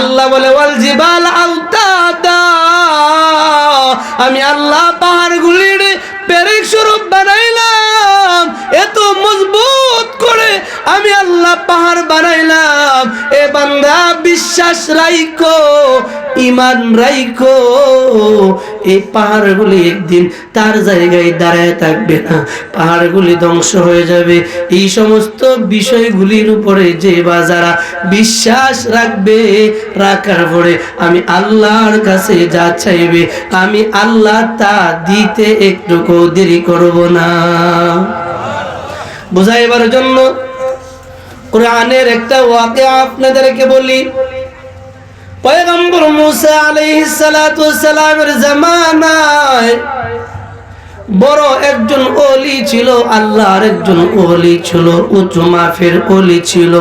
আল্লাহ বলে, ওয়াল জিবাল আমি আল্লাহ পাহাড়গুলির পেরেক স্বরূপ বানাইলাম, এত মজবুত করে আমি আল্লাহ পাহাড় বানাইলাম। এ বান্দা, বিশ্বাস রাইকো ইমান রাইকো এই পাহাড়গুলি একদিন তার জায়গায় দাঁড়ায় থাকবে না। পাহাড়গুলি ধ্বংস হয়ে যাবে। এই সমস্ত বিষয়গুলির উপরে যে বা যারা বিশ্বাস রাখবে, রাখার পরে আমি আল্লাহর কাছে যা চাইবে, আমি আল্লাহ তা দিতে একটুকু দেরি করব না। বুঝাইবার জন্য কোরআনের একটা ওয়াকে আপনাদেরকে বলি। পয়গম্বর মুসা আলাইহিস সালাতু সালামের জামানায় বড় একজন ওলি ছিল আল্লাহর একজন ওলি ছিল উঁচু মাফের ওলি ছিল।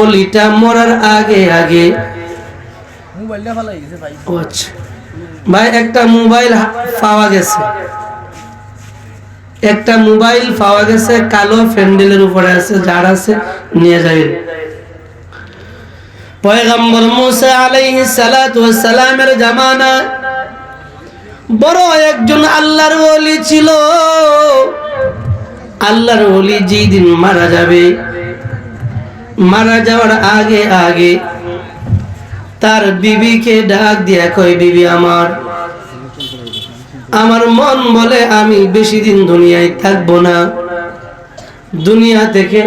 ওলিটা মরার আগে আগে আচ্ছা। ভাই একটা মোবাইল পাওয়া গেছে। একটা মোবাইল পাওয়া গেছে কালো ফ্যান্ডেলের উপরে আছে যার আছে নিয়ে যাবেন। পয়গম্বর মুসা আলাইহিস সালাতু সালামের জামানা, বড় একজন আল্লাহর ওলি ছিল। আল্লাহর ওলি যেই দিন মারা যাবে, মারা যাওয়ার আগে আগে তার বিবিকে ডাক দিয়া কয়, বিবি আমার আমার মন বলে আমি বেশি দিন দুনিয়ায় থাকব না। দুনিয়া থেকে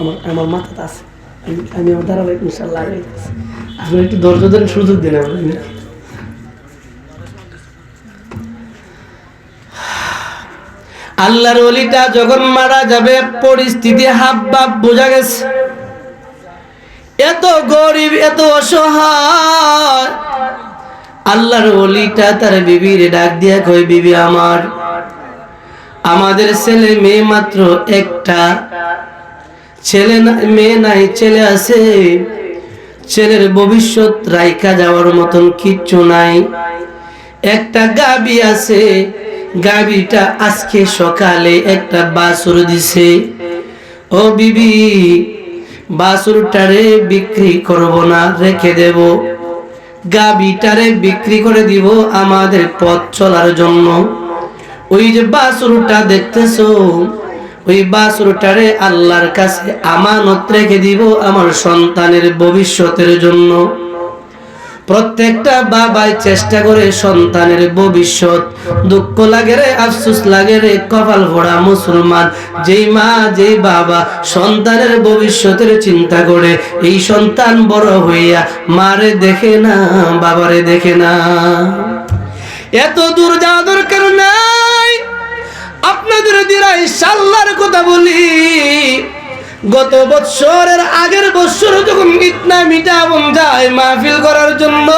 আমার আমার মাথাটা আছে। আমি- আমি আমার দাঁড়াবো ইনশাল্লাহ আগাইতেছি। আপনি একটু ধৈর্য ধরে সুযোগ দিন আমার আল্লাহর অলিটা যখন মারা যাবে, পরিস্থিতি হাব বাপ বোঝা গেছে। এত গরিব, এত অসহায়। আল্লাহর অলিটা তার বিবির ডাক দিয়া কই বিবি আমার, আমাদের ছেলে মেয়ে মাত্র একটা ছেলে মেয়ে নাই, ছেলে আছে। ছেলের ভবিষ্যৎ রাইকা যাওয়ার মতন কিচ্ছু নাই। একটা গাবি আছে, গাবিটা আজকে সকালে একটা বাছুর দিছে। ও বিবি, বাছুরটারে বিক্রি করব না, রেখে দেব। গাবিটারে বিক্রি করে দিব আমাদের পথ চলার জন্য। ওই যে বাছুরটা দেখতেছো ওই বাছুরটারে আল্লাহর কাছে আমানত রেখে দিব আমার সন্তানের ভবিষ্যতের জন্য। প্রত্যেকটা বাবাই চেষ্টা করে সন্তানের ভবিষ্যৎ। দুঃখ লাগে রে, আফসোস লাগে রে, কপাল ভরা মুসলমান। যেই মা, যেই বাবা সন্তানের ভবিষ্যতের চিন্তা করে, এই সন্তান বড় হইয়া মারে দেখে না, বাবারে দেখে না। এত দূর যাওয়া দরকার নাই আপনাদের দিরাই সাল্লার কথা বলি। গত বৎসরের আগের বৎসর যখন মিটনা মিটা যায় মাহফিল করার জন্য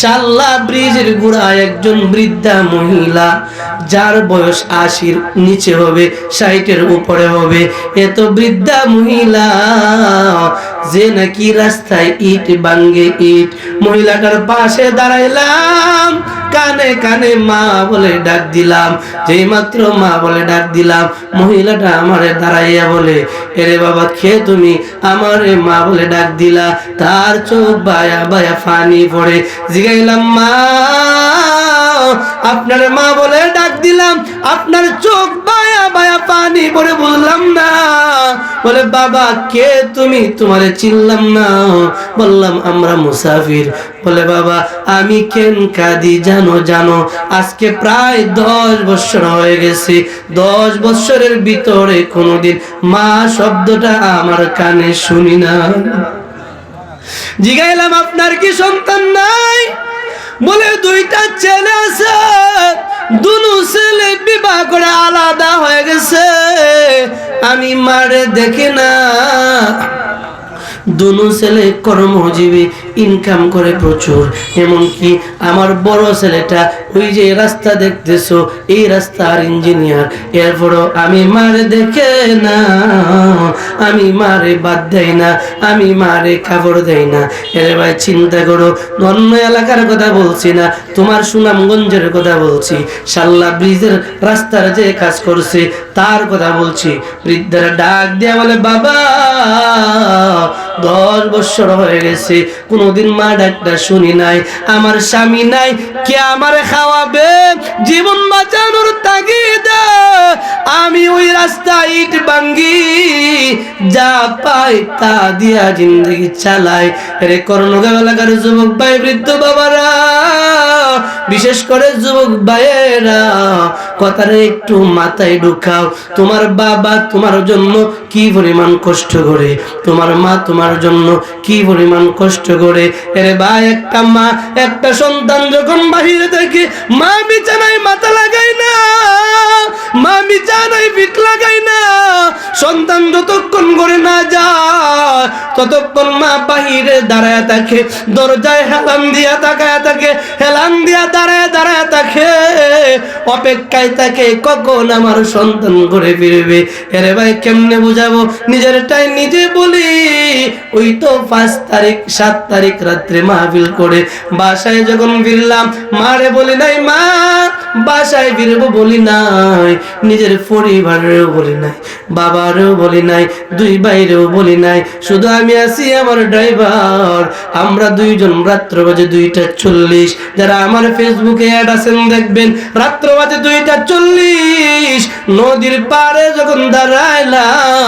সাল্লা ব্রিজের গুড়ায় একজন বৃদ্ধা মহিলা, যার বয়স আশির নিচে হবে উপরে হবে। এত বৃদ্ধা মহিলা, যে নাকি রাস্তায় ইট ইট। মহিলাটার পাশে দাঁড়াইলাম, কানে কানে মা বলে ডাক দিলাম, যেই মাত্র মা বলে ডাক দিলাম, মহিলাটা আমারে দাঁড়াইয়া বলে, এরে বাবা খেয়ে তুমি? আমারে মা বলে ডাক দিলা, তার চোখ বায়া বায়া ফানি পড়ে। জিগাইলাম মা, আপনার মা বলে ডাক দিলাম, আপনার চোখ বায়া বায়া পানি পড়ে বললাম না। বলে, বাবা, কে তুমি? তোমারে চিনলাম না। বললাম, আমরা মুসাফির। বলে, বাবা, আমি কেন কাঁদি জানো জানো, আজকে প্রায় দশ বছর হয়ে গেছে। দশ বছরের ভিতরে কোনোদিন মা শব্দটা আমার কানে শুনি না। জিগাইলাম, আপনার কি সন্তান নাই? বলে দুইটা ছেলে আছে, দুনু ছেলে বিবাহ করে আলাদা হয়ে গেছে। আমি মারে দেখি না। দুনু ছেলে কর্মজীবী ইনকাম করে প্রচুর। এমনকি আমার বড় ছেলেটা, ওই যে রাস্তা দেখতেছো, এই রাস্তার ইঞ্জিনিয়ার এরপরও আমি মারে দেখে না, আমি মারে বাদ দেই না, আমি মারে কাপড় দেই না। এর ভাই, চিন্তা করো, অন্য এলাকার কথা বলছি না, তোমার সুনামগঞ্জের কথা বলছি। শাল্লা ব্রিজের রাস্তার যে কাজ করছে, তার কথা বলছি। বৃদ্ধারা ডাক দিয়া বলে, বাবা দশ বছর হয়ে গেছে। কোনোদিন মা ডাকটা শুনি নাই, আমার স্বামী নাই, কে আমারে খাওয়াবে? জীবন বাঁচানোর তাগিদে। আমি ওই রাস্তা ইট ভাঙ্গি, যা পাই তা দিয়া জিন্দগি চালাই। রে কর্ণগাঁও এলাকার যুবক ভাই, বৃদ্ধ বাবারা, বিশেষ করে যুবক ভাইয়েরা কথারে একটু মাথায় ঢুকাও। তোমার বাবা, তোমার জন্য কি পরিমাণ কষ্ট করে? তোমার মা তোমার জন্য কি পরিমাণ কষ্ট করে? এরে ভাই, একটা মা, একটা সন্তান যখন বাহিরে থাকে মা বিছানায় মাথা লাগায় না, মা বিছানায় পিঠ লাগায় না, সন্তান যতক্ষণ করে না যায়, ততক্ষণ মা বাহিরে দাঁড়ায় থাকে, দরজায় হেলান দিয়া তাকায় থাকে, হেলান দিয়া দাঁড়ায় দাঁড়ায় থাকে, অপেক্ষায় থাকে কখন আমার সন্তান করে ফিরবে? এরে ভাই, কেমনে বুঝাবো নিজেরটাই নিজে বলি। ওই তো পাঁচ তারিখ, সাত তারিখ রাত্রে মাহফিল করে বাসায় যখন ফিরলাম, মারে বলি নাই, মা, বাসায় ফিরবো বলি নাই, নিজের পরিবারেরও বলি নাই, বাবারও বলি নাই, দুই ভাইরেও বলি নাই, শুধু আমি আছি আমার ড্রাইভার, আমরা দুইজন রাত্র বাজে দুইটা চল্লিশ, যারা আমার ফেসবুকে অ্যাড আছেন দেখবেন রাত্র বাজে দুইটা চল্লিশ, নদীর পাড়ে যখন দাঁড়াইলাম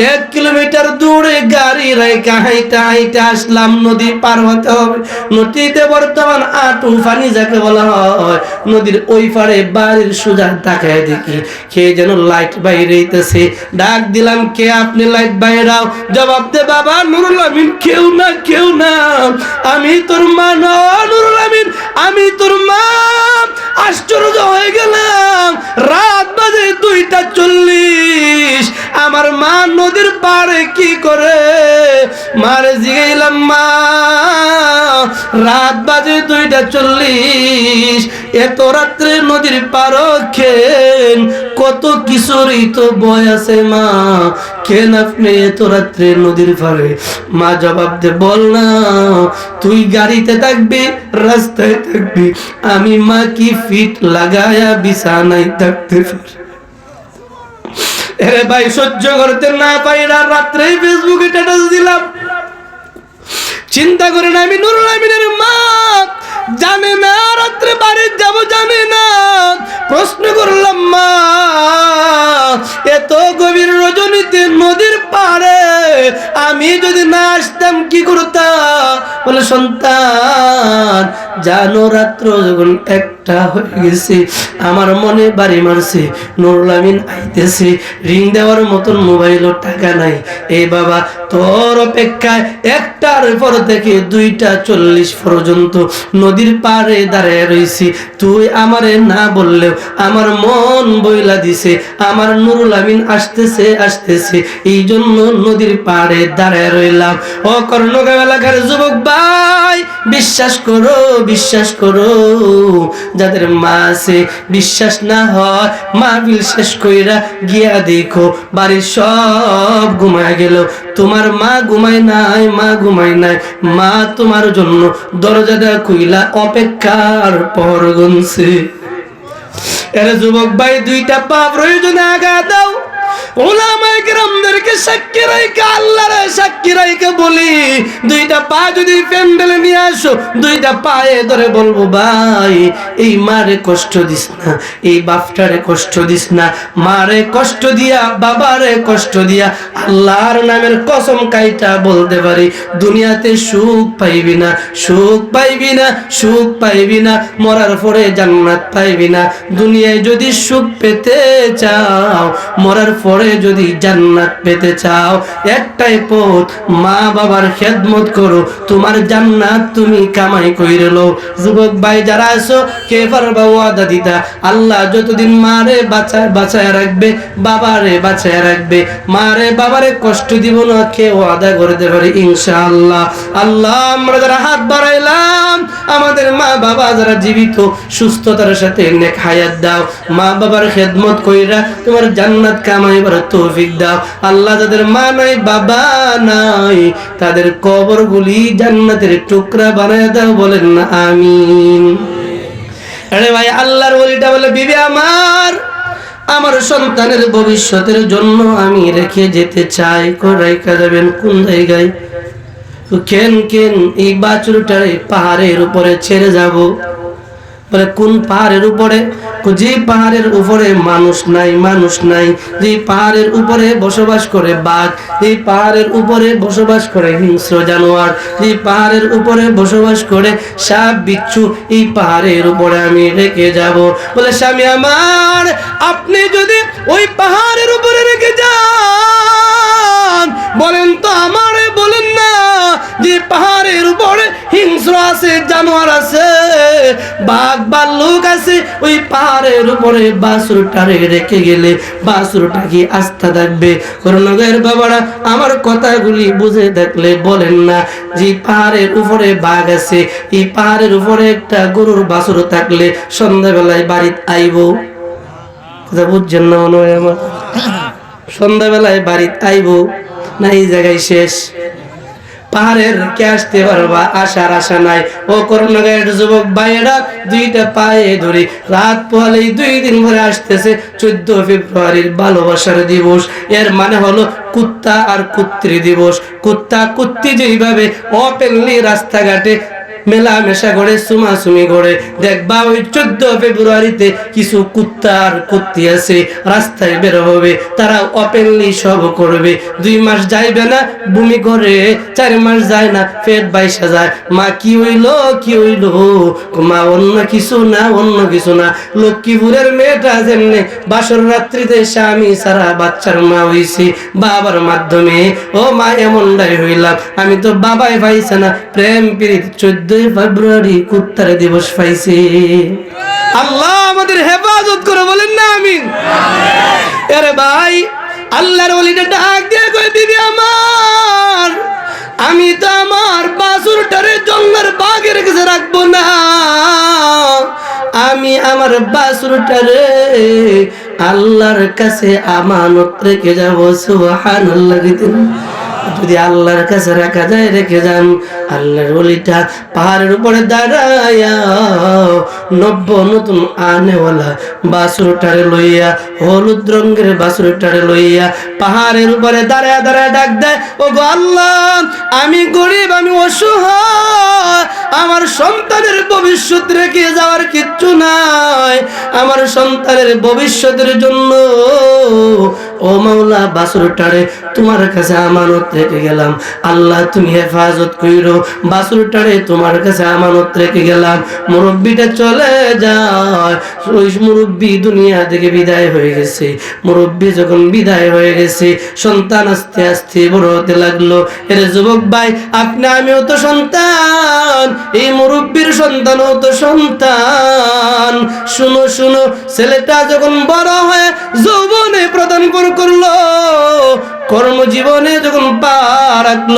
এক কিলোমিটার দূরে গাড়ি রেখা হাইটা হাইটা আসলাম। নদী পার হতে হবে। নদীতে বর্তমান আটু ফানি যাকে বলা হয়। নদীর ওই পারে বাড়ির সোজা তাকায় দেখি কে যেন লাইট বাইরে হইতেছে ডাক দিলাম, কে আপনি লাইট বাইরাও? জবাব দে, বাবা নুরুল আমিন। কেউ না কেউ না। আমি তোর মা নুরুল আমিন। আমি তোর মা। আশ্চর্য হয়ে গেলাম। রাত বাজে দুইটা চল্লিশ। আমার মা নদীর পাড়ে কি করে? মারে জিগাইলাম, মা, রাত বাজে দুইটা চল্লিশ। এত রাত্রে নদীর পার খেন কত কিশোরই তো বয় আছে, মা। কেন আপনি এত রাত্রে নদীর পারে? মা জবাব দে, বল না, তুই গাড়িতে থাকবি, রাস্তায় থাকবি। আমি মা কি ফিট লাগায়া বিছানায় থাকতে পারি? এরে ভাই, সহ্য করতে না পাইরা রাত্রেই ফেসবুকে স্ট্যাটাস দিলাম। চিন্তা করেন আমি নুরুল আমিনের মা। জানে না, রাত্রে বাড়ি যাব জানে না। প্রশ্ন করলাম, মা, এত গভীর রজনীতে নদীর পাড়ে আমি যদি না আসতাম কি করতাম বলে, সন্তান, জানো রাত্র যখন একটা হয়ে গেছে, আমার মনে বাড়ি মারছে, নুরুল আমিন আইতেছে রিং দেওয়ার মতন মোবাইলও টাকা নাই। এ বাবা, তোর অপেক্ষায় একটার পর থেকে দুইটা চল্লিশ পর্যন্ত নদীর পাড়ে দাঁড়ায় রইছি। তুই আমারে না বললেও আমার মন বইলা দিছে, আমার নুরুল আমিন আসতেছে আসতেছে। এই জন্য নদীর পাড়ে দাঁড়ায় রইলাম। ও কর্ণগাঁও এলাকার যুবক ভাই, বিশ্বাস করো বিশ্বাস করো, যাদের মা আছে, বিশ্বাস না হয় মা বিল শেষ কইরা গিয়া দেখো, বাড়ির সব ঘুমায় গেল। তোমার মা ঘুমায় নাই, মা ঘুমায় নাই। মা তোমার জন্য দরজাটা খুইলা অপেক্ষার পর গুনছে। এর যুবক ভাই, দুইটা পা প্রয়োজনে আগা দাও। ওলামায়ে কেরামদেরকে রাইকে আল্লাহরে রাইকে বলি, দুইটা পা যদি প্যান্ডেলে নিয়ে আসো, দুইটা পায়ে ধরে বলব, ভাই, এই মারে কষ্ট দিস না, এই বাপটারে কষ্ট দিস না, মারে কষ্ট দিয়া, বাবারে কষ্ট দিয়া, আল্লাহর নামের কসম কাইটা বলতে পারি, দুনিয়াতে সুখ পাইবি না, সুখ পাইবি না, সুখ পাইবি না, মরার পরে জান্নাত পাইবি না, দুনিয়ায় যদি সুখ পেতে চাও, মরার পরে যদি জান্নাত পেতে চাও, একটাই পথ, মা বাবার খেদমত করো। তোমার জান্নাত তুমি কামাই কইরে লো যুবক ভাই, যারা আছো, কে পারবা ওয়াদা দিতা? আল্লাহ যতদিন মারে বাঁচায় বাঁচায় রাখবে, বাবারে বাঁচায় রাখবে। মারে বাবারে কষ্ট দিব না, কে ওয়াদা করতে পারে ইনশাআল্লাহ। আল্লাহ, আমরা যারা হাত বাড়াইলাম, আমাদের মা বাবা যারা জীবিত, সুস্থতার সাথে নেক হায়াত দাও। মা বাবার খেদমত কইরা তোমার জান্নাত কামাইবার তৌফিক দাও। আল্লাহ যাদের মা নাই, বাবা নাই, তাদের কবরগুলি জান্নাতের টুকরা বানায় দাও, বলেন না আরে ভাই, আল্লাহর বলিটা বলে, বিবি আমার আমার সন্তানের ভবিষ্যতের জন্য আমি রেখে যেতে চাই। কোরাইকা যাবেন, কোন জায়গায়? কেন কেন এই বাছুরটারে পাহাড়ের উপরে ছেড়ে যাব? বলে, কোন পাহাড়ের উপরে, যে পাহাড়ের উপরে মানুষ নাই মানুষ নাই, যে পাহাড়ের উপরে বসবাস করে বাঘ, যে পাহাড়ের উপরে বসবাস করে হিংস্র জানোয়ার, যে পাহাড়ের উপরে বসবাস করে সাপ বিচ্ছু, এই পাহাড়ের উপরে আমি রেখে যাব। বলে, স্বামী আমার, আপনি যদি ওই পাহাড়ের উপরে রেখে যান, বলেন তো আমারে, বলেন না, যে পাহাড়ের উপরে হিংস্র আছে, জানোয়ার আছে, বাঘ ভাল্লুক আছে, ওই পাহাড়ের উপরে বাসুরটারে রেখে গেলে বাসুরটা কি আস্থা থাকবে? করুণাগের বাবারা, আমার কথাগুলি বুঝে দেখলে বলেন না, যে পাহাড়ের উপরে বাঘ আছে, এই পাহাড়ের উপরে একটা গরুর বাসুর থাকলে সন্ধ্যাবেলায় বাড়িতে আইব। কথা বুঝছেন না মনে হয় আমার? সন্ধ্যাবেলায় বাড়িতে আইব, না এই জায়গায় শেষ? পাহাড়ের কে আসতে পারবা? আশার আশা নাই। ও করুণাগায়ের যুবক ভাইয়েরা, দুইটা পায়ে ধরে রাত পোহালেই দুই দিন ভরে আসতেছে চোদ্দ ফেব্রুয়ারির ভালোবাসার দিবস। এর মানে হলো কুত্তা আর কুত্রি দিবস। কুত্তা কুত্তি যেইভাবে অপেনলি রাস্তাঘাটে মেলামেশা করে সুমাসুমি করে দেখবা ওই চোদ্দ ফেব্রুয়ারিতে কিছু কুত্তা আর কুত্তি আছে, রাস্তায় বের হবে, তারা ওপেনলি সব করবে। দুই মাস যাইবে না বমি করে চার মাস যায় না পেট বাইসা যায় মা কি হইল কি হইল? মা, অন্য কিছু না, অন্য কিছু না। লক্ষ্মীপুরের মেয়েটা যেমনি বাসর রাত্রিতে স্বামী সারা বাচ্চার মা হইছি, বাবার মাধ্যমে। ও মা, এমনটাই হইলাম। আমি তো বাবাই পাইছে না, প্রেম, প্রীত চোদ্দই ফেব্রুয়ারি কুত্তার দিবস পাইছে। আল্লাহ আমাদের হেফাজত করে বলেন না, আমিন। আরে ভাই, আল্লাহর ওলিটা ডাক দিয়ে কই দিবি আমার, আমি তো আমার বাসুরটারে জঙ্গলের বাঘের কাছে রাখব না। আমি আমার বাসুরটারে আল্লাহর কাছে আমানত রেখে যাব, সুবহানাল্লাহ যদি আল্লাহর কাছে রাখা যায়, রেখে যান। আল্লাহর ওলিটা পাহাড়ের উপরে দাঁড়ায়া নব্য নতুন আনেওয়ালা বাসুরটারে লইয়া, হলুদ রঙের বাসুরটারে লইয়া পাহাড়ের উপরে দাঁড়ায় দাঁড়ায় ডাক দেয় ও গো আল্লাহ, আমি গরিব, আমি অসহায়। আমার সন্তানের ভবিষ্যৎ রেখে যাওয়ার কিচ্ছু নাই। আমার সন্তানের ভবিষ্যতের জন্য ও মাওলা বাসুরটারে তোমার কাছে আমানত রেখে গেলাম। আল্লাহ, তুমি হেফাজত কইরো বাসুরটারে তোমার কাছে আমানত রেখে গেলাম। মুরব্বিটা চলে যায়। ওই মুরব্বি দুনিয়া থেকে বিদায় হয়ে গেছে। মুরব্বি যখন বিদায় হয়ে গেছে, সন্তান আস্তে আস্তে বড় হতে লাগল। এর যুবক ভাই, আপনি, আমিও তো সন্তান। এই মুরব্বির সন্তানও তো সন্তান। শুনো শুনো, ছেলেটা যখন বড় হয়ে, যৌবনে প্রদান করে করল কর্মজীবনে যখন পা রাখল,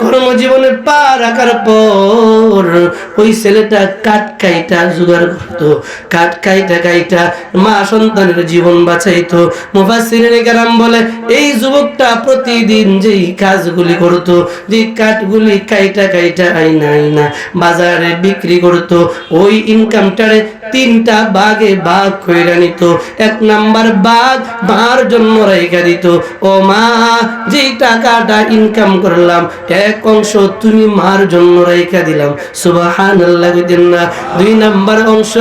কর্মজীবনে পা রাখার পর ওই ছেলেটা কাঠ কাইটা জোগাড় করতো, কাঠ কাইটা কাইটা মা সন্তানের জীবন বাঁচাইতো। মুফাসসিরিনে কেরাম বলে, এই যুবকটা প্রতিদিন যেই কাজগুলি করতো যে কাঠগুলি কাইটা কাইটা আইনা আইনা বাজারে বিক্রি করতো, ওই ইনকামটারে তিনটা বাঘে বাঘ কইরা নিত। এক নাম্বার বাঘ মার জন্য রেখা দিত। ও মা যেই টাকাটা ইনকাম করলাম, এক অংশ তুমি মার জন্য রেখা দিলাম। সুবাহান না, দুই নাম্বার অংশ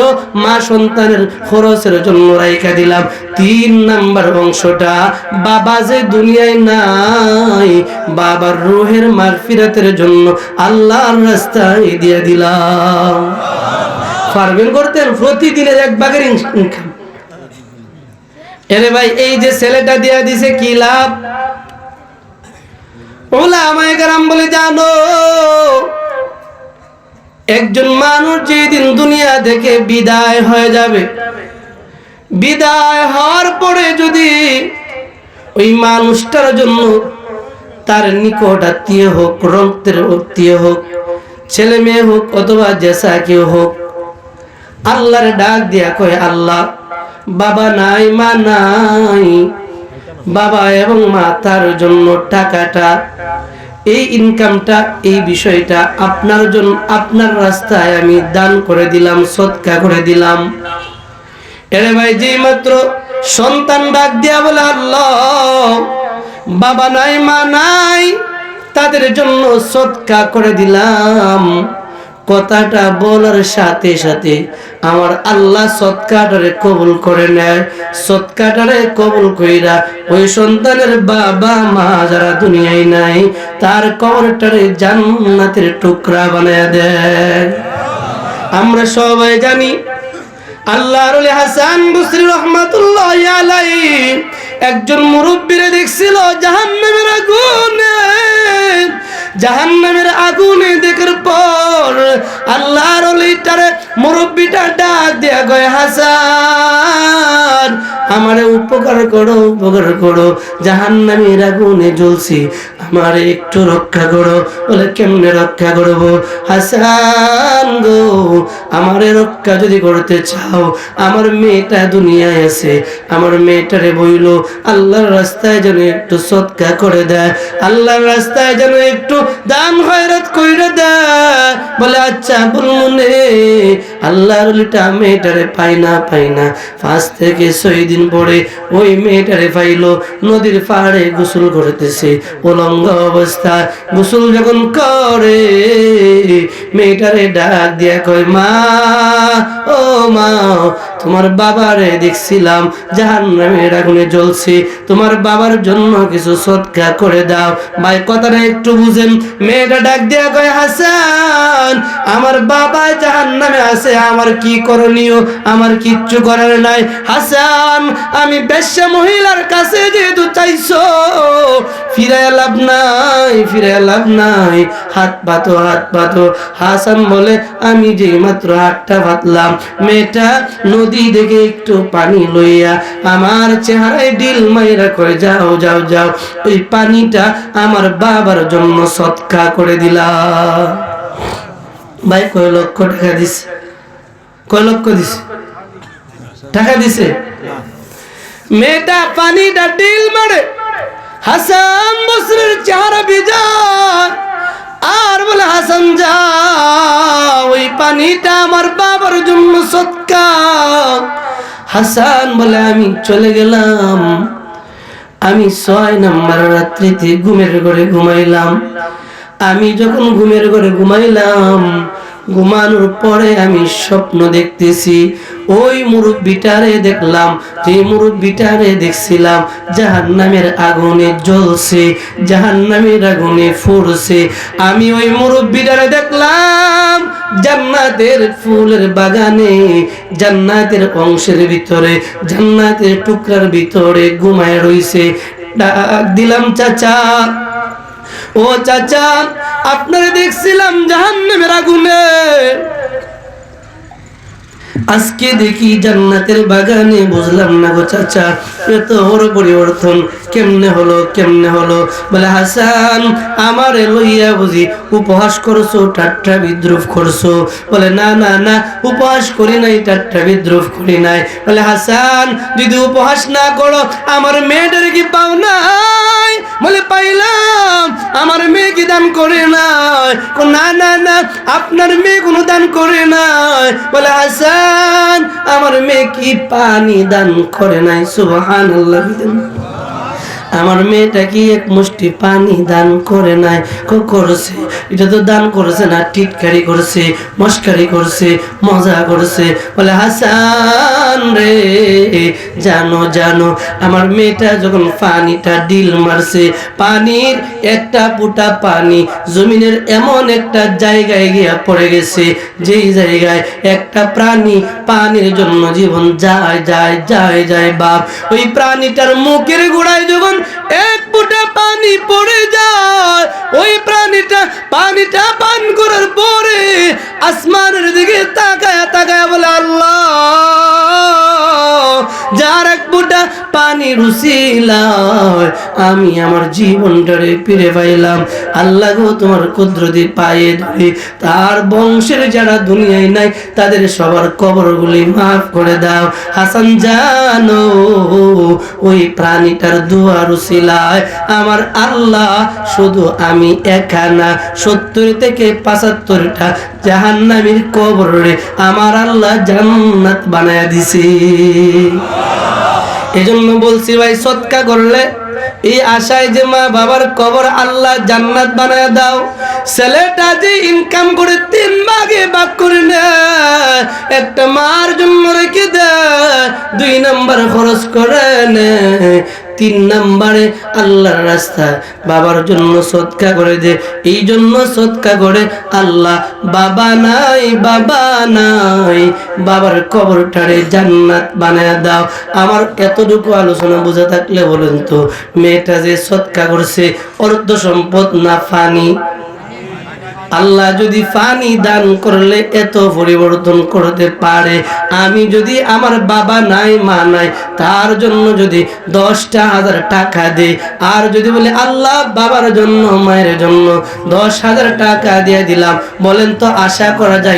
মা সন্তানের খরচের জন্য রেখা দিলাম। তিন নাম্বার অংশটা বাবা যে দুনিয়ায় নাই, বাবার রুহের মাগফিরাতের জন্য আল্লাহর রাস্তায় দিয়ে দিলাম। পারবেন করতেন, প্রতিদিনের এক বাগের ইনকাম এরে ভাই, এই যে ছেলেটা দিয়া দিছে, কি লাভ? ওলা বলে, জানো, একজন মানুষ যেদিন দুনিয়া থেকে বিদায় হয়ে যাবে, বিদায় হওয়ার পরে যদি ওই মানুষটার জন্য তার নিকট আত্মীয় হোক, রক্তের আত্মীয় হোক, ছেলে মেয়ে হোক অথবা জেসা কেউ হোক, আল্লাহর ডাক দিয়া কয়, আল্লাহ, বাবা নাই, মা নাই বাবা এবং মা তার জন্য টাকাটা, এই ইনকামটা এই বিষয়টা আপনার জন্য আপনার রাস্তায় আমি দান করে দিলাম সৎকা করে দিলাম। এরে ভাই যে মাত্র সন্তান ডাক দিয়া বলে বাবা নাই, মা নাই, তাদের জন্য সৎকা করে দিলাম। কথাটা বলার সাথে সাথে আমার আল্লাহ সৎকাটারে কবুল করে নেয়। সৎকাটারে কবুল কইরা ওই সন্তানের বাবা, মা যারা দুনিয়ায় নাই, তার কবরটারে জান্নাতের টুকরা বানায় দেয়। আমরা সবাই জানি, আল্লাহর ওলি হাসান বসরি রহমাতুল্লাহ আলাইহি একজন মুরব্বীরে দেখছিল জাহান্নামের আগুনে। জাহান্নামের আগুনে দেখার পর আল্লাহর লিটারে মুরব্বীটা ডাক দেয়া গয় হাসান আমারে উপকার করো উপকার করো। জাহান্নামের আগুনে জ্বলছি, আমারে একটু রক্ষা করো। বলে, কেমনে রক্ষা করব? হাসান গো, আমারে রক্ষা যদি করতে চাও, আমার মেয়েটা দুনিয়ায় আছে। আমার মেয়েটারে বইল, আল্লাহর রাস্তায় যেন একটু সৎকা করে দেয়, আল্লাহর রাস্তায় যেন একটু দান হয়রাত কইরে দেয়। বলে আচ্ছা বলমনে আল্লাহর লিটা মেয়েটারে পাই না পাই না। পাঁচ থেকে ছয় দিন পরে ওই মেয়েটারে পাইলো, নদীর পাহাড়ে গোসল করতেছে। উলঙ্গ অবস্থা গোসল যখন করে, মেয়েটারে ডাক দিয়া কয়, মা, ও মা তোমার বাবারে দেখছিলাম জাহান নামের আগুনে জ্বলছে। তোমার বাবার জন্য কিছু সৎকার করে দাও। ভাই, কথাটা একটু বুঝেন। মেয়েটা ডাক দিয়া কয়, হাসান, আমার বাবা জাহান নামে আছে, আমার কি করণীয়? আমার কিচ্ছু করার নাই। হাসান, আমি বেশ্যা মহিলার কাছে যেহেতু চাইছো ফিরে লাভ নাই ফিরে লাভ নাই। হাত পাতো হাত পাতো হাসান বলে, আমি যে মাত্র হাতটা পাতলাম মেয়েটা নদী থেকে একটু পানি লইয়া আমার চেহারায় ডিল মাইরা করে যাও যাও যাও। ওই পানিটা আমার বাবার জন্য সৎকা করে দিলাম ভাই কয়, লক্ষ টাকা দিছে। কয়, লক্ষ দিছে? টাকা দিছে? মেয়েটা পানিটা ডিল মারে। হাসান বসরের চেহারা বিজান আর বলে, হাসান যা, ওই পানিটা আমার বাবার জন্য সৎকা। হাসান বলে, আমি চলে গেলাম। আমি ছয় নাম্বার রাত্রিতে ঘুমের ঘরে ঘুমাইলাম। আমি যখন ঘুমের ঘরে ঘুমাইলাম ঘুমানোর পরে আমি স্বপ্ন দেখতেছি। ওই মুরব্বিটারে দেখলাম, যে মুরব্বিটারে দেখছিলাম জাহান নামের আগুনে জ্বলছে জাহান নামের আগুনে ফুরছে। আমি ওই মুরব্বিটারে দেখলাম, জান্নাতের ফুলের বাগানে, জান্নাতের অংশের ভিতরে, জান্নাতের টুকরার ভিতরে ঘুমায় রইছে। ডাক দিলাম, চাচা ও চাচা আপনারা দেখছিলাম জাহান্নামের আগুনে। আজকে দেখি জান্নাতের বাগানে বুঝলাম না গো চাচা এত বড় পরিবর্তন। কেমনে হলো কেমনে হলো? বলে, হাসান, আমার লইয়া বুঝি উপহাস করছ, টাট্টা বিদ্রুপ করছ। বলে, না না না, উপহাস করি নাই, টাট্টা বিদ্রুপ করি নাই। বলে, হাসান, যদি উপহাস না করো, আমার মেয়েটার কি পাও নাই? বলে, পাইলাম, আমার মেয়ে কি দান করে নাই? না না না, আপনার মেয়ে কোনো দান করে নাই। বলে, হাসান আমার মেয়ে কি পানি দান করে নাই? সুবহান আমার মেয়েটা কি এক মুষ্টি পানি দান করে নাই? করেছে। এটা তো দান করেছে না, টিটকারি করেছে, মস্কারি করেছে, মজা করেছে। বলে, হাসান! রে, জানো জানো, আমার মেয়েটা যখন পানিটা ডিল মারছে, পানির একটা ফুটা পানি জমিনের এমন একটা জায়গায় গিয়া পড়ে গেছে, যেই জায়গায় একটা প্রাণী পানির জন্য জীবন যায় যায় যায় যায়, বাপ। ওই প্রাণীটার মুখের গোড়ায় যখন এক ফুটা পানি পড়ে যায়। ওই প্রাণীটা পানিটা পান করার পরে আসমানের দিকে তাকায় তাকায় বলে, আল্লাহ, যার এক ফুটা পানি রুসিলায়, আমি আমার জীবনটারে ফিরে পাইলাম। আল্লাহ গো, তোমার কুদরতি পায়ে ধরে তার বংশের যারা দুনিয়ায় নাই, তাদের সবার কবরগুলি মাফ করে দাও। হাসান জানো, ওই প্রাণীটার দুয়া রুসিলায় আমার আল্লাহ শুধু আমি একা না, সত্তর থেকে পাঁচাত্তরটা জাহান্নামীর কবরে আমার আল্লাহ জান্নাত বানায় দিছে। এজন্য বলছি ভাই, সৎকা করলে এই আশায় যে মা বাবার কবর আল্লাহ জান্নাত বানায় দাও, ছেলেটা যে ইনকাম করে তিন ভাগে ভাগ করে নেয়, একটা মার জন্য রেখে দেয়, দুই নাম্বার খরচ করে নেয় তিন নাম্বারে আল্লাহর রাস্তায় বাবার জন্য সৎকা করে দে, এই জন্য সৎকা করে আল্লাহ। বাবা নাই বাবা নাই, বাবার কবরটারে জান্নাত বানায় দাও। আমার এতটুকু আলোচনা বোঝা থাকলে বলেন তো, মেয়েটা যে সৎকা করছে অর্ধ সম্পদ না ফানি? আল্লাহ যদি পানি দান করলে এত পরিবর্তন করতে পারে? আমি যদি আমার বাবা নাই, মা নাই, তার জন্য যদি দশটা হাজার টাকা দেই, আর যদি বলে, আল্লাহ, বাবার জন্য, মায়ের জন্য দশ হাজার টাকা দিয়ে দিলাম, বলেন তো আশা করা যায়